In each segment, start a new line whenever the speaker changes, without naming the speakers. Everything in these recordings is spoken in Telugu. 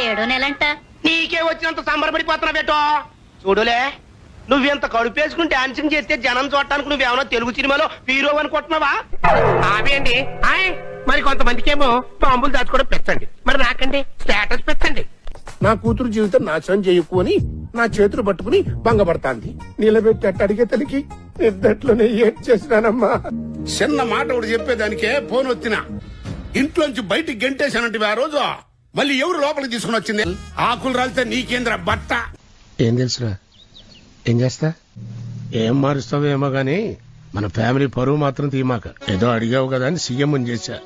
ఏడో నెలంట.
నీకే వచ్చినంత సంబరపడిపోతున్నా బేటో. చూడులే నువ్వెంత కడుపేసుకుని డాన్సింగ్ చేస్తే జనం చూడటానికి నువ్వేమన్నా తెలుగు సినిమాలో హీరో అనుకుంటున్నావా?
అవేండి ఆయ్ మరి కొంతమందికేమో బాంబులు దాచుకోవడం పెంచండి మరి నాకండి స్టేటస్ పెంచండి
నా కూతురు జీవితం నాశనం చేయకు అని నా చేతులు పట్టుకుని భంగపడతాంది. నిలబెట్టి అడిగే తల్లికి నిద్దట్లోనే ఏడ్ చేసినానమ్మా?
చిన్న మాట ఒకటి చెప్పేదానికే ఫోన్ వచ్చిన. ఇంట్లోంచి బయటికి గెంటేశానంటే ఆ రోజు. మళ్ళీ ఎవరు లోపలికి తీసుకుని వచ్చింది? ఆకులు రాలితే నీకేంద్ర బట్ట?
ఏం తెలుసురా? ఏం చేస్తా? ఏం మారుస్తావేమో గాని మన ఫ్యామిలీ పరువు మాత్రం తీమాక. ఏదో అడిగావు కదా అని సీఎం చేశా.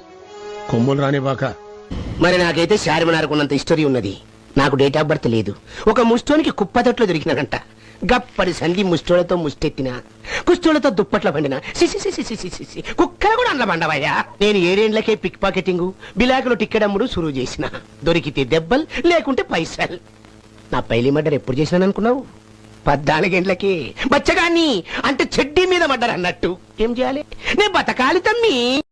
కొమ్ములు రానివాక
మరి నాకైతే శారమనారకున్నంత హిస్టరీ ఉన్నది. నాకు డేట్ ఆఫ్ బర్త్ లేదు. ఒక ముష్టోనికి కుప్పతట్లో దొరికినానంట గప్పడి సంధి ముష్టోళ్ళతో ముష్టెత్తిన కుష్టోళ్ళతో దుప్పట్ల పండిన. సిసి సిసి సిసి సిసి కుక్కలు కూడా అండ్ల నేను ఏరేండ్లకే పిక్ పాకెటింగ్ బిలాకులు టిక్కెడమ్ముడు సురువు చేసిన. దొరికితే దెబ్బల్ లేకుంటే పైసల్. నా పైలి మడ్డర్ ఎప్పుడు చేసినాను అనుకున్నావు పద్నాలుగేండ్లకి. బచ్చగాన్ని అంటే చెడ్డీ మీద మడ్డర్ అన్నట్టు. ఏం చేయాలి? నేను బతకాలి తమ్మి.